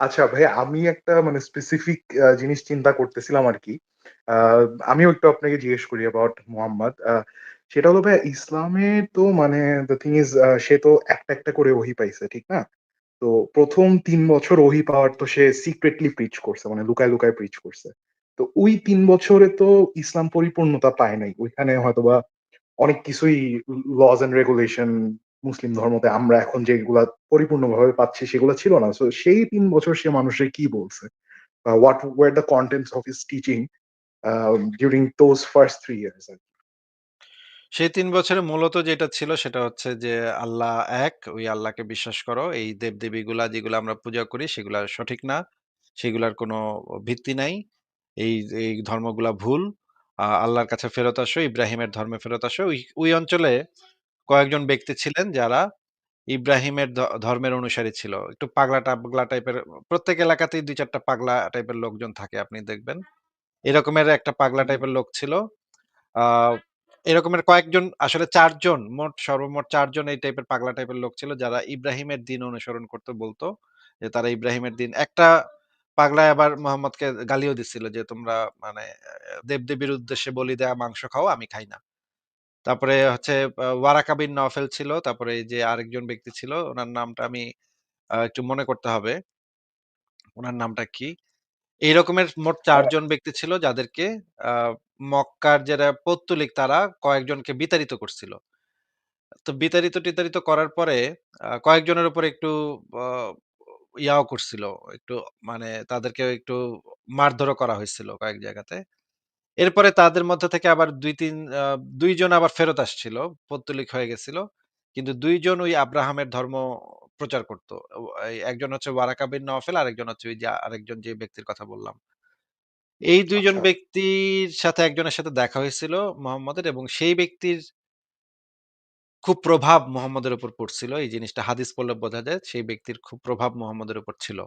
আচ্ছা ভাইয়া আমি একটা মানে স্পেসিফিক জিনিস চিন্তা করতেছিলাম আরকি। আ আমিও একটু আপনাকে জিজ্ঞেস করি অ্যাবাউট মোহাম্মদ। আ সেটা হলো ভাইয়া ইসলামে তো মানে দ্য থিং ইজ সে তো একটা, একটা করে ওহী পাইছে, ঠিক না? তো ১ম ৩ বছর ওহী পাওয়ার তো সে সিক্রেটলি প্রিচ করছে। মানে লুকায়, লুকায় প্রিচ করছে। তো ওই তিন বছরে তো ইসলাম পরিপূর্ণতা পায় নাই। ওইখানে হয়তোবা অনেক কিছুই ল লস অ্যান্ড রেগুলেশন মুসলিম ধর্মতে আমরা এখন যেগুলা পরিপূর্ণভাবে পাচ্ছি সেগুলো ছিল না। সো সেই তিন বছর সে মানুষের কি বলছে? were the contents of his teaching a during those first 3 years সেই ৩ বছরে মূলত যেটা ছিল সেটা হচ্ছে যে আল্লাহ এক, ওই আল্লাহকে বিশ্বাস করো। এই দেব-দেবীগুলা যেগুলা আমরা পূজা করি সেগুলা সঠিক না। সেগুলার কোনো ভিত্তি নাই। এই এই ধর্মগুলা ভুল। আল্লাহর কাছে ফেরত আসো, ইব্রাহিমের ধর্মে ফেরত আসো। ওই অঞ্চলে কয়েকজন ব্যক্তি ছিলেন যারা ইব্রাহিমের ধর্মের অনুসারী ছিল। একটু পাগলা-টাগলা টাইপের প্রত্যেক এলাকাতেই দুই চারটা পাগলা টাইপের লোকজন থাকে আপনি দেখবেন। এরকমের একটা পাগলা টাইপের লোক ছিল। এরকমের কয়েকজন আসলে চারজন মোট সর্বমোট ৪ জন এই টাইপের পাগলা টাইপের লোক ছিল যারা ইব্রাহিমের দিন অনুসরণ করতে বলতো যে তারা ইব্রাহিমের দিন একটা পাগলা আবার মোহাম্মদকে গালিও দিচ্ছিল যে তোমরা মানে দেব-দেবীর উদ্দেশ্যে বলি দেয়া মাংস খাও, আমি খাই না। তারপরে হচ্ছে আ ওয়ারাকা বিন নওফেল ছিল। তারপরে এই যে আরেকজন ব্যক্তি ছিল উনার নামটা আমি আ একটু মনে করতে হবে। উনার নামটা কি? এই রকমের মোট ৪ আ জন ব্যক্তি ছিল যাদেরকে আ মক্কার যারা পৌত্তলিক তারা কয়েকজনকে বিতাড়িত করছিল। তো বিতাড়িত-টিতাড়িত করার পরে আ কয়েকজনের উপরে একটু আ ইয়াও করছিল। একটু মানে তাদেরকে একটু মারধরও করা হয়েছিল কয়েক জায়গাতে। এরপরে তাদের মধ্য থেকে আবার ২-৩ আ ২ জন আবার ফেরত আসছিল। পৌত্তলিক হয়ে গেছিল। কিন্তু ২ জন ওই আব্রাহামের ধর্ম প্রচার করত। ও এই একজন হচ্ছে ওয়ারাকা বিন নওফেল, আরেকজন হচ্ছে ওই যে আরেকজন যে ব্যক্তির কথা বললাম। এই ২ জন আচ্ছা। ব্যক্তির সাথে একজনের সাথে দেখা হয়েছিল মোহাম্মদের এবং সেই ব্যক্তির খুব প্রভাব মোহাম্মদের উপর পড়ছিল। এই জিনিসটা হাদিস পড়লে বোঝা যায়। সেই ব্যক্তির খুব প্রভাব মোহাম্মদের উপর ছিল।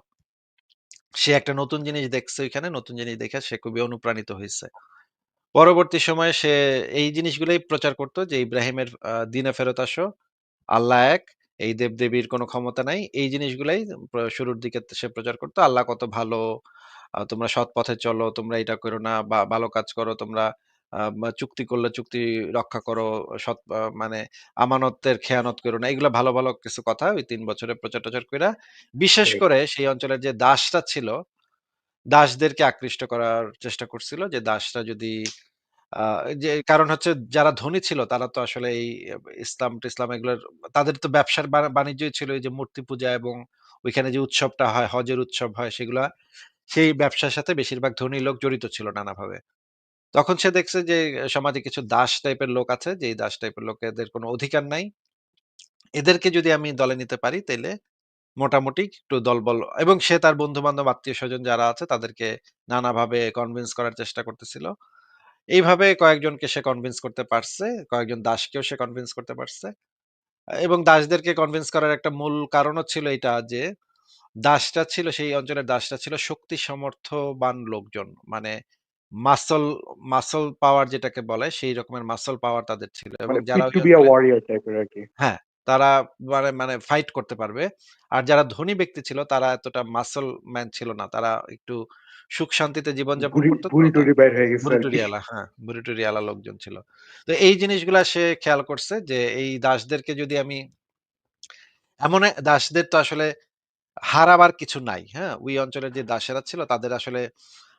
সে একটা নতুন জিনিস দেখছে ওইখানে, নতুন জিনিস দেখে সে খুবই অনুপ্রাণিত হয়েছে পরবর্তী সময়ে সে এই জিনিসগুলোই প্রচার করত যে ইব্রাহিমের দিনে ফেরত আসো। আল্লাহ এক। এই দেব-দেবীর কোনো ক্ষমতা নাই। এই জিনিসগুলাই শুরুর দিকে সে প্রচার করতো আল্লাহ কত ভালো, তোমরা সৎ পথে চলো, তোমরা এটা করো না, বা ভালো কাজ করো, তোমরা চুক্তি করলে চুক্তি রক্ষা করো, সৎ মানে আমানতের খেয়ানত করো না। এগুলা ভালো, ভালো কিছু কথা ওই তিন বছরে প্রচার-টচার কইরা, বিশেষ করে সেই অঞ্চলের যে দাসরা ছিল, দাসদেরকে আকৃষ্ট করার চেষ্টা করছিল যে দাসরা যদি যে কারণ হচ্ছে যারা ধনী ছিল তারা তো আসলে এই ইসলাম-টিসলাম এগুলোর তাদের তো ব্যবসার বাণিজ্যই ছিল এই যে মূর্তি পূজা এবং ওইখানে যে উৎসবটা হয়, হজের উৎসব হয় সেগুলা সেই ব্যবসার সাথে বেশিরভাগ ধনী লোক জড়িত ছিল নানাভাবে। তখন সে দেখছে যে সমাজে কিছু দাস টাইপের লোক আছে, যে দাস টাইপের লোকেদের কোনো অধিকার নাই। এদেরকে যদি আমি দলে নিতে পারি তাইলে মোটামুটি একটু দলবল এবং সে তার বন্ধু-বান্ধব, আত্মীয়স্বজন যারা আছে তাদেরকে নানাভাবে কনভিন্স করার চেষ্টা করতেছিল। এইভাবে কয়েকজনকে সে কনভিন্স করতে পারছে। কয়েকজন দাসকেও সে কনভিন্স করতে পারছে। এবং দাসদেরকে কনভিন্স করার একটা মূল কারণও ছিল এটা যে, দাসটা ছিল সেই অঞ্চলের দাসটা ছিল শক্তি সমর্থবান লোকজন। মানে মাসল মাসল পাওয়ার যেটাকে বলে সেই রকমের মাসল পাওয়ার তাদের ছিল। এবং মানে যারা আরকি। হ্যাঁ, তারা মানে মানে ফাইট করতে পারবে। আর যারা ধনী ব্যক্তি ছিল তারা এতটা মাসল ম্যান ছিল না। তারা একটু সুখ শান্তিতে জীবনযাপন করত তো। তো ভুঁড়ি-টুড়ি বাইর হয়ে লোকজন ছিল। তো এই জিনিসগুলা সে খেয়াল করছে যে এই দাসদেরকে যদি আমি এমন দাসদের তো আসলে হারাবার কিছু নাই। হ্যাঁ? ওই অঞ্চলের যে দাসেরা ছিল তাদের আসলে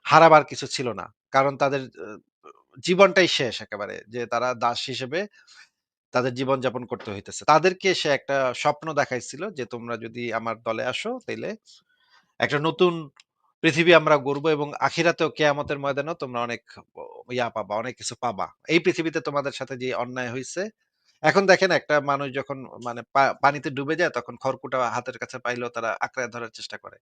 হারাবার কিছু ছিল না। কারণ তাদের জীবনটাই শেষ একেবারে। যে তারা দাস হিসেবে তাদের জীবন যাপন করতে হইতেছে। তাদেরকে সে একটা স্বপ্ন দেখাইছিল যে, "তোমরা যদি আমার দলে আসো তাইলে একটা নতুন পৃথিবী আমরা গড়বো এবং আখিরাতেও কেয়ামতের ময়দানেও তোমরা অনেক ইয়া পাবা, অনেক কিছু পাবা। এই পৃথিবীতে তোমাদের সাথে যে অন্যায় হইছে" এখন দেখেন একটা মানুষ যখন মানে পা পানিতে ডুবে যায় তখন খড়কুটা হাতের কাছে পাইলেও তারা আঁকড়ায় ধরার চেষ্টা করে।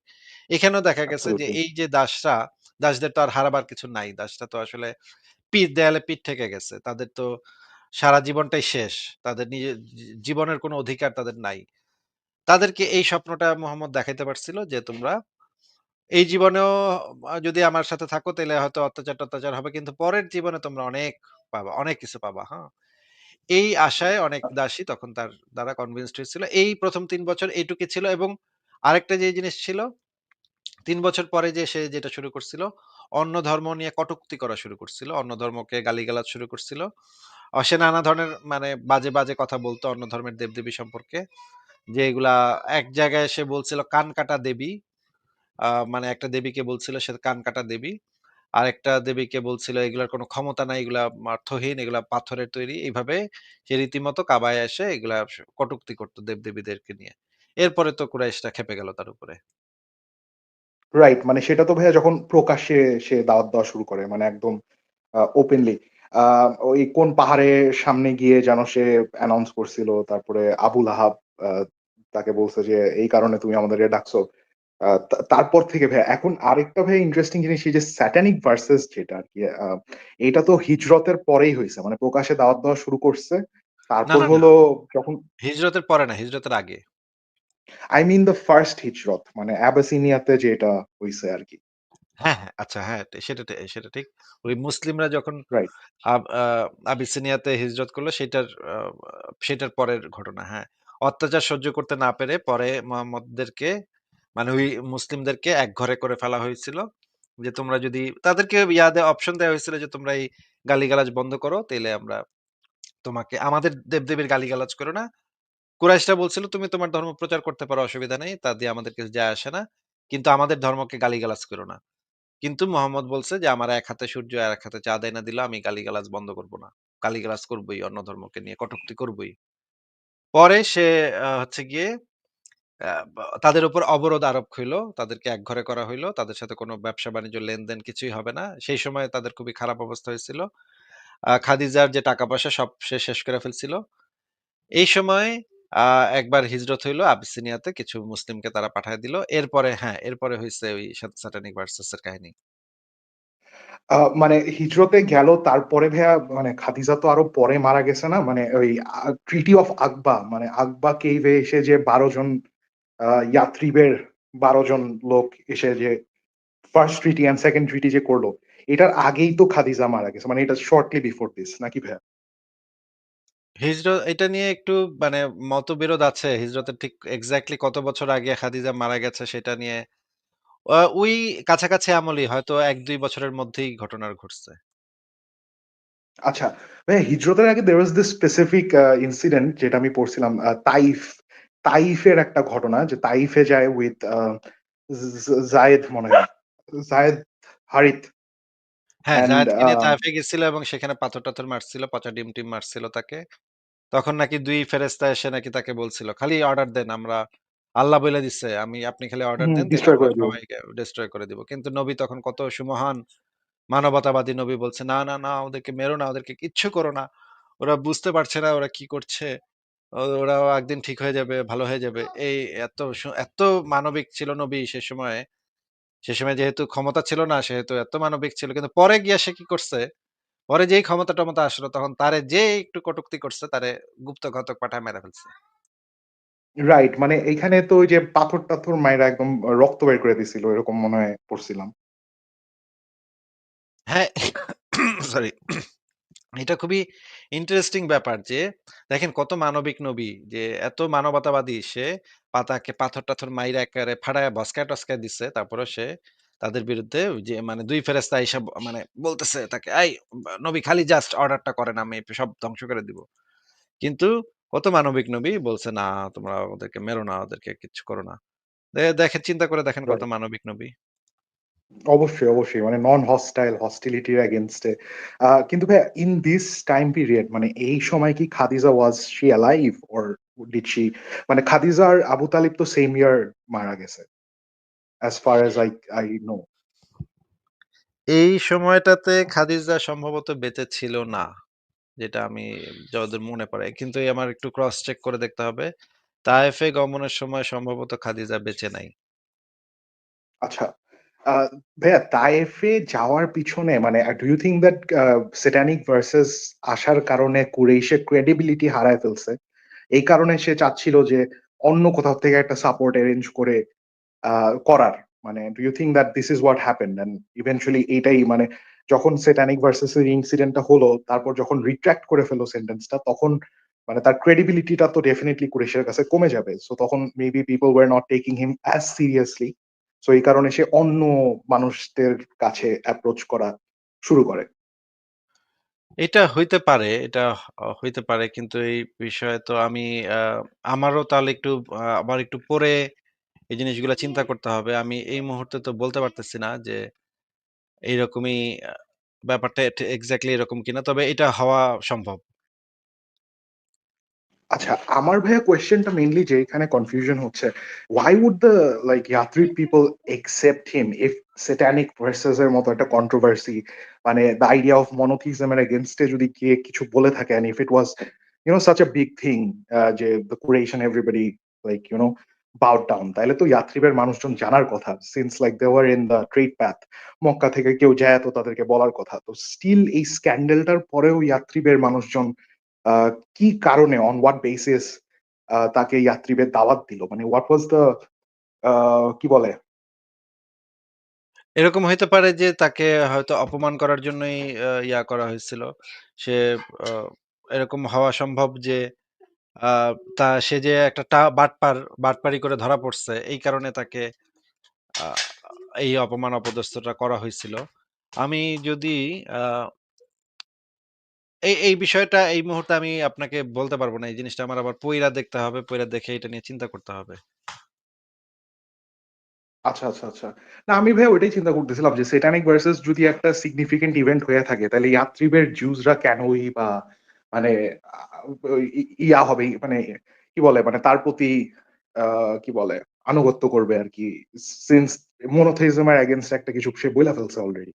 এখানেও দেখা গেছে যে। এই যে দাসরা, দাসদের তো আর হারাবার কিছু নাই। দাসরা তো আসলে পিঠ দেয়ালে পিঠ ঠেকে গেছে। তাদের তো সারা জীবনটাই শেষ। তাদের নিজের জী জীবনের কোনো অধিকার তাদের নাই। তাদেরকে এই স্বপ্নটা মোহাম্মদ দেখাইতে পারছিল যে, "তোমরা এই জীবনেও আ যদি আমার সাথে থাকো তাইলে হয়তো অত্যাচার-টত্যাচার হবে। কিন্তু পরের জীবনে তোমরা অনেক পাবা, অনেক কিছু পাবা।" হ্যাঁ? এই আশায় অনেক দাসী তখন তার দ্বারা কনভিন্সড হয়েছিল। এই ১ম ৩ বছর এইটুকু ছিল এবং আরেকটা যে জিনিস ছিল তিন বছর পরে যে সে যেটা শুরু করছিল, অন্য ধর্ম নিয়ে কটুক্তি করা শুরু করছিল। অন্য ধর্মকে গালিগালাজ শুরু করছিল। সে নানা ধরনের মানে বাজে, বাজে কথা বলতো অন্য ধর্মের দেবদেবী সম্পর্কে। যে এগুলা এক জায়গায় সে বলছিল কানকাটা দেবী। আ মানে একটা দেবীকে বলছিল সে কানকাটা দেবী। আরেকটা দেবীকে বলছিল এগুলার কোনো ক্ষমতা নাই, এগুলা অর্থহীন, এগুলা পাথরের তৈরি। এইভাবে সে রীতিমতো কাবায় এসে এগুলা কটুক্তি করত দেব-দেবীদেরকে নিয়ে। এরপরে তো কুরাইশরা খেপে গেল তার উপরে। রাইট মানে সেটা তো ভাইয়া যখন প্রকাশ্যে সে দাওয়াত দেওয়া শুরু করে মানে একদম ওপেনলি। ওই কোন পাহাড়ের সামনে গিয়ে যেন সে অ্যানাউন্স করছিল। তারপরে আবুল আহাব তাকে বলছে যে, "এই কারণে তুমি আমাদেরকে ডাকছো।" তারপর থেকে ভাইয়া এখন আরেকটা ভাইয়া ইন্টারেস্টিং জিনিস এই যে স্যাটানিক ভার্সেস যেটা আরকি আ এটা তো হিজরতের পরেই হয়েছে মানে প্রকাশে দাওয়াত দেওয়া শুরু করছে। তারপর। হলো যখন হিজরতের পরে না, হিজরতের আগে। আই মিন দ্যা ফার্স্ট হিজরত মানে আবাসিনিয়াতে যেটা হইছে আরকি। হ্যাঁ, হ্যাঁ। আচ্ছা হ্যাঁ, সেটা সেটা ঠিক। ওই মুসলিমরা যখন আবিসিনিয়াতে হিজরত করল সেটার সেটার পরের ঘটনা, হ্যাঁ। অত্যাচার সহ্য করতে না পেরে পরে মোহাম্মদদেরকে মানে ওই মুসলিমদেরকে এক ঘরে করে ফেলা হয়েছিল। যে তোমরা যদি তাদেরকে ইয়া দেয়া অপশন দেয়া হয়েছিল যে তোমরা এই গালিগালাজ বন্ধ করো। তাইলে আমরা তোমাকে আমাদের দেব-দেবীর গালিগালাজ করো না। কুরাইশরা বলছিল, "তুমি তোমার ধর্ম প্রচার করতে পারো, অসুবিধা নেই। তা দিয়ে আমাদের কিছু যায় আসে না। কিন্তু আমাদের ধর্মকে গালিগালাজ করো না।" কিন্তু মোহাম্মদ বলছে যে, "আমার এক হাতে সূর্য আর এক হাতে চাঁদ আইনা দিলেও আমি গালিগালাজ বন্ধ করব না। গালিগালাজ করবই অন্য ধর্মকে নিয়ে, কটূক্তি করবই।" পরে সে হচ্ছে গিয়ে আ বা তাদের উপর অবরোধ আরোপ হইল। তাদেরকে একঘরে করা হইল। তাদের সাথে কোনো ব্যবসা-বাণিজ্য লেনদেন কিছুই হবে না। সেই সময়ে তাদের খুবই খারাপ অবস্থা হয়েছিল। খাদিজার যে টাকা-পয়সা সব সে শেষ করে ফেলছিল। এই সময় একবার হিজরত হইল আবিসিনিয়াতে কিছু মুসলিমকে তারা পাঠায় দিল। এরপরে হ্যাঁ, এরপরে হইছে ওই স্যাটানিক ভার্সেস এর কাহিনী। মানে হিজরতে গেল তারপরে ভাইয়া মানে খাদিজা তো আরও পরে মারা গেছে না? মানে ওই ট্রিটি অফ আকবা মানে আকবা এ এসে যে ১২ জন ইয়াথরিবের ১২ জন লোক এসে যে first treaty and second treaty যে করল, এটার আগেই তো খাদিজা মারা গেছে। মানে এটা শর্টলি বিফোর দিস নাকি ভাইয়া? হিজরত এটা নিয়ে একটু মানে মতবিরোধ আছে। হিজরতের ঠিক এক্সাক্টলি কত বছর আগে খাদিজা মারা গেছে সেটা নিয়ে। ওই কাছাকাছি আমলেই হয়তো ১-২ বছরের মধ্যেই ঘটনা ঘটছে। আচ্ছা, হিজরতের আগে was this specific uh incident যেটা আমি পড়ছিলাম তাইফ, তাইফের একটা ঘটনা যে তাইফে যায় উইথ জায়েদ মনে হয়। জায়েদ হারিথ হ্যাঁ, গেছিল এবং সেখানে পাথর-টাথর মারছিল, পচা ডিম-টিম মারছিল তাকে। তখন নাকি ২ ফেরেশতা এসে নাকি তাকে বলছিল, "খালি অর্ডার দেন আমরা আল্লাহ বইলা দিছে, আমি আপনি খালি অর্ডার দেন ডিস্ট্রয় করে দিব। করে দিব।" কিন্তু নবী তখন কত সুমহান মানবতাবাদী নবী বলছে, "না, না, না ওদেরকে মেরো না, ওদেরকে কিচ্ছু করো না। ওরা বুঝতে পারছে না ওরা কি করছে। ওরাও একদিন ঠিক হয়ে যাবে, ভালো হয়ে যাবে।" এই এত সু এত মানবিক ছিল নবী সে সময়ে। সে সময় যেহেতু ক্ষমতা ছিল না সেহেতু এত মানবিক ছিল। কিন্তু পরে গিয়া সে কি করছে? পরে যেই ক্ষমতা-টমতা আসলো তখন তারে যে একটু কটুক্তি করছে তারে গুপ্তঘাতক পাঠায় মেরে ফেলছে। রাইট মানে এইখানে তো ওই যে পাথর-টাথর মাইরা একদম রক্ত বের করে দিছিল এরকম মনে হয় পড়ছিলাম। হ্যাঁ, সরি। এটা খুবই ইন্টারেস্টিং ব্যাপার যে দেখেন কত মানবিক নবী যে এত মানবতাবাদী সে পাতাকে পাথর-টাথর মাইরা একেবারে ফাড়ায় ভসকায়-টসকায় দিছে। তারপরেও সে তাদের বিরুদ্ধে যে মানে ২ ফেরেশতা আইসা ব মানে বলতেছে তাকে, "এই নবী খালি জাস্ট অর্ডারটা করেন আমি সব ধ্বংস করে দিব।" কিন্তু কত মানবিক নবী বলছে, "না তোমরা ওদেরকে মেরো না, ওদেরকে কিচ্ছু করো না।" দে দেখেন চিন্তা করে দেখেন কত মানবিক নবী। অবশ্যই, অবশ্যই। মানে নন হস্টাইল, হস্টিলিটির এগেইনস্ট এ। কিন্তু ভাইয়া ইন দিস টাইম পিরিয়ড মানে এই সময় কি Khadija was she alive or did she মানে খাদিজা আর আবু তালিব তো সেইম ইয়ার মারা গেছে। As far as I I know. এই সময়টাতে খাদিজা সম্ভবত বেঁচে ছিল না। যেটা আমি যতদূর মনে পড়ে। কিন্তু এই আমার একটু ক্রস চেক করে দেখতে হবে। তায়েফে গমনের সময় সম্ভবত খাদিজা বেঁচে নাই। আচ্ছা। ভাইয়া তায়েফে যাওয়ার পিছনে মানে do you think that uh satanic verses আসার কারণে কুরাইশের ক্রেডিবিলিটি হারায় ফেলছে? এই কারণে সে চাচ্ছিল যে অন্য কোথাও থেকে একটা সাপোর্ট এরেঞ্জ করে করার। মানে do you think that this is what happened and eventually এইটাই মানে যখন সেটানিক ভার্সেস এর ইনসিডেন্টটা হলো, তারপর যখন রিট্র্যাক্ট করে ফেলল সেন্টেন্সটা তখন মানে তার ক্রেডিবিলিটিটা তো ডেফিনিটলি কুরাইশের কাছে কমে যাবে। সো তখন maybe people were not taking him as seriously so এই কারণে সে অন্য মানুষদের কাছে অ্যাপ্রোচ করা শুরু করে। এটা হইতে পারে, এটা হইতে পারে। কিন্তু এই বিষয়ে তো আমি আ আমারও তাহলে একটু আ আবার একটু পরে এই জিনিসগুলা চিন্তা করতে হবে। আমি এই মুহূর্তে তো বলতে পারতেছি না যে এইরকমই আ ব্যাপারটা এট এক্সাক্টলি এরকম কিনা। তবে এটা হওয়া সম্ভব। আচ্ছা আমার ভাইয়া কোয়েশ্চেনটা মেইনলি যে এখানে কনফিউশন হচ্ছে why would the like Yathrib people accept him if satanic verses এর মতো একটা কন্ট্রোভার্সি মানে দ্য আইডিয়া অফ মনোথিজম এর এগেনস্টে যদি কে কিছু বলে থাকে if it was you know such a big thing যে the Quraysh everybody like you know bout down তাহলে তো ইয়াত্রীবের মানুষজন জানার কথা since like they were in the trade path Mecca থেকে কেউ যায় তো তাদেরকে বলার কথা, তো স্টিল এই স্ক্যান্ডেলটার পরেও ইয়াত্রীবের মানুষজন কি কারণে অন what বেসিস তাকে ইয়াথরিবে দাওয়াত দিল? মানে was the আ কি বলে? এরকম হইতে পারে যে তাকে হয়তো অপমান করার জন্যই আ ইয়া করা হয়েছিল। সে আ এরকম হওয়া সম্ভব যে আ তা সে যে একটা টা বাটপার, বাটপারি করে ধরা পড়ছে এই কারণে তাকে আ এই অপমান অপদস্থটা করা হয়েছিল আমি যদি আ এই, এই বিষয়টা এই মুহূর্তে আমি আপনাকে বলতে পারব না। এই জিনিসটা আমার আবার পইড়া দেখতে হবে। পইড়া দেখে এটা নিয়ে চিন্তা করতে হবে। আচ্ছা, আচ্ছা, আচ্ছা। না আমি ভাইয়া ওইটাই চিন্তা করতেছিলাম যে Satanic Verses যদি একটা সিগনিফিক্যান্ট ইভেন্ট হয়ে থাকে তাহলে ইয়াথরিবের জিউসরা কেনই বা মানে ইয়া হবে মানে কি বলে মানে তার প্রতি আ কি বলে আনুগত্য করবে আরকি। সিন্স monotheism এর একটা কিছু সে বইলা ফেলছে অলরেডি।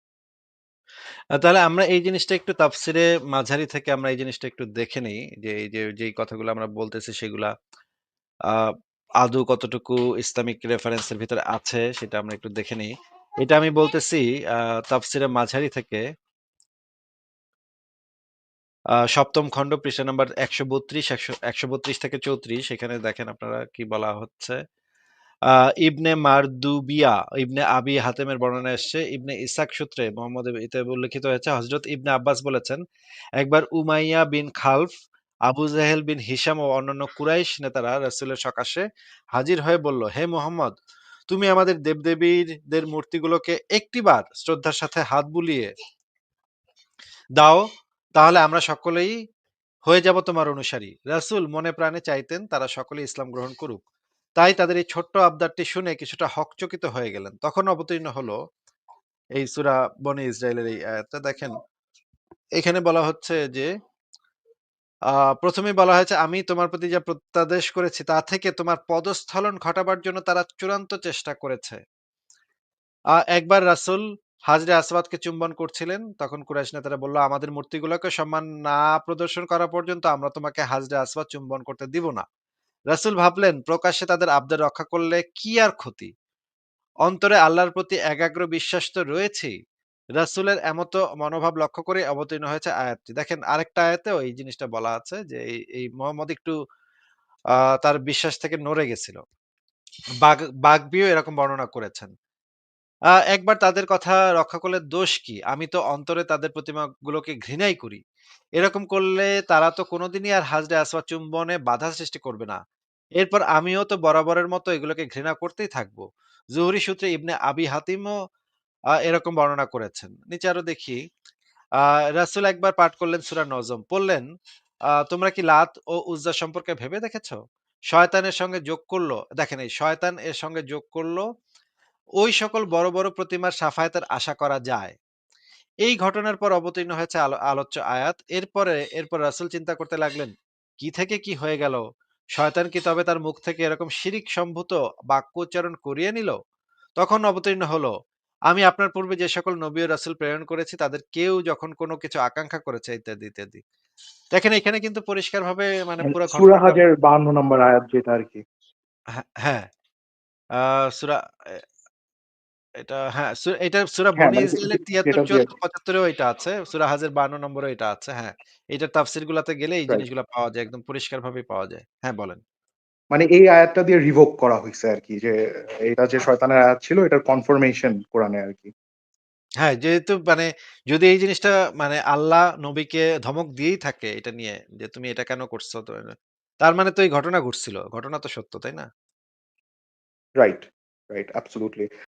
তাহলে আমরা এই জিনিসটা একটু তাফসিরে মাঝারি থেকে আমরা এই জিনিসটা একটু দেখে নেই। যে এই যে যেই কথাগুলো আমরা বলতেছি সেগুলা আদৌ কতটুকু ইসলামিক রেফারেন্স এর ভিতরে আছে সেটা আমরা একটু দেখে নেই। এটা আমি বলতেছি তাফসিরে মাঝারি থেকে ৭ম খণ্ড পৃষ্ঠা নাম্বার ১৩২, একশ ১৩২ থেকে ৩৪ এখানে দেখেন আপনারা কি বলা হচ্ছে। ইবনে মারদুবিয়া, ইবনে আবি হাতেমের বর্ণনায় এসছে। ইবনে ইসহাক সূত্রে মোহাম্মদ এতে উল্লেখিত হয়েছে হযরত ইবনে আব্বাস বলেছেন, একবার Umayyah bin Khalaf, Abu Jahl bin Hisham ও অন্যান্য কুরাইশ নেতারা রাসূলের সকাশে হাজির হয়ে বলল, হে মুহাম্মদ তুমি আমাদের দেবদেবীদের মূর্তিগুলোকে একটিবার শ্রদ্ধার সাথে হাত বুলিয়ে দাও, তাহলে আমরা সকলেই হয়ে যাব তোমার অনুসারী। রাসূল মনে প্রাণে চাইতেন তারা সকলেই ইসলাম গ্রহণ করুক। তাই তাদের এই ছোট্ট আবদারটি শুনে কিছুটা হকচকিত হয়ে গেলেন। তখন অবতীর্ণ হলো এই সূরা বনী ইসরাইলের এই আয়াতটা দেখেন। এখানে বলা হচ্ছে যে আ ১ম এই বলা হয়েছে, "আমি তোমার প্রতি যা প্রত্যাদেশ করেছি তা থেকে তোমার পদস্খলন ঘটাবার জন্য তারা চূড়ান্ত চেষ্টা করেছে।" একবার রাসূল হাজরে আসওয়াদকে চুম্বন করছিলেন। তখন কুরাইশ নেতারা বলল, "আমাদের মূর্তিগুলোকে সম্মান না প্রদর্শন করা পর্যন্ত আমরা তোমাকে হাজরে আসওয়াদ চুম্বন করতে দিব না।" রাসূল ভাবলেন, প্রকাশ্যে তাদের আবদার রক্ষা করলে কি আর ক্ষতি? অন্তরে আল্লাহর প্রতি একাগ্র বিশ্বাস তো রয়েছেই। রাসূলের এমতো মনোভাব লক্ষ্য করে অবতীর্ণ হয়েছে আয়াতটি। দেখেন আরেকটা আয়াতেও এই জিনিসটা বলা আছে যে এই, মুহাম্মদ একটু তার বিশ্বাস থেকে নড়ে গেছিল। বাঘ বাঘবিও এরকম বর্ণনা করেছেন। একবার তাদের কথা রক্ষা করলে দোষ কি? আমি তো অন্তরে তাদের প্রতিমাগুলোকে ঘৃণাই করি। এরকম করলে তারা তো কোনদিনই আর হাজরে আসওয়াদ চুম্বনে বাধা সৃষ্টি করবে না। এরপর আমিও তো বরাবরের মতো এগুলোকে ঘৃণা করতেই থাকব। জুহরি সূত্রে ইবনে আবি হাতিমও এরকম বর্ণনা করেছেন। নিচে আরও দেখি, আ রাসূল একবার পাঠ করলেন সূরা নজম। আ "তোমরা কি লাত ও উজ্জা সম্পর্কে ভেবে দেখেছ? শয়তানের সঙ্গে যোগ করল" দেখেন এই শয়তান এর সঙ্গে যোগ করল, ওই সকল বড়, বড় প্রতিমার শাফায়াতের আশা করা যায়। এই ঘটনার পর অবতীর্ণ হয়েছে আলোচ্য আয়াত। এরপরে এরপর রাসূল চিন্তা করতে লাগলেন, কি থেকে কি হয়ে গেল? শয়তান কি তবে তার মুখ থেকে এরকম শিরিক সম্ভূত বাক্য উচ্চারণ করিয়ে নিল? তখন অবতীর্ণ হলো, আমি আপনার পূর্বে যে সকল নবী রাসূল প্রেরণ করেছি তাদের কেউ যখন কোনো কিছু আকাঙ্ক্ষা করেছে ইত্যাদি, ইত্যাদি। দেখেন এখানে কিন্তু পরিষ্কারভাবে মানে মানে পুরা সূরা হাজের ৫২ নম্বর আয়াত যেটা আরকি। হ্যাঁ, হ্যাঁ। আ সূরা এটা হ্যাঁ, এটা সূরা হ্যাঁ, বনী যে ৭৩, ৭৪, ৭৫ এটা আছে। সূরা হাজের ৫২ নম্বরেও এটা আছে। হ্যাঁ। এটার তাফসীর গুলাতে গেলে এই। জিনিসগুলা পাওয়া যায়। একদম পরিষ্কারভাবেই পাওয়া যায়। হ্যাঁ, বলেন। মানে এই আয়াতটা দিয়ে রিভোক করা হইছে আরকি যে এটা যে শয়তানের আয়াত ছিল এটার কনফার্মেশন কোরআনে আরকি। হ্যাঁ, যেহেতু মানে যদি এই জিনিসটা মানে আল্লাহ নবীকে ধমক দিয়েই থাকে এটা নিয়ে যে, "তুমি এটা কেন করছ?" তার মানে তো এই ঘটনা ঘটছিল। ঘটনা তো সত্য, তাই না? Right, right, absolutely.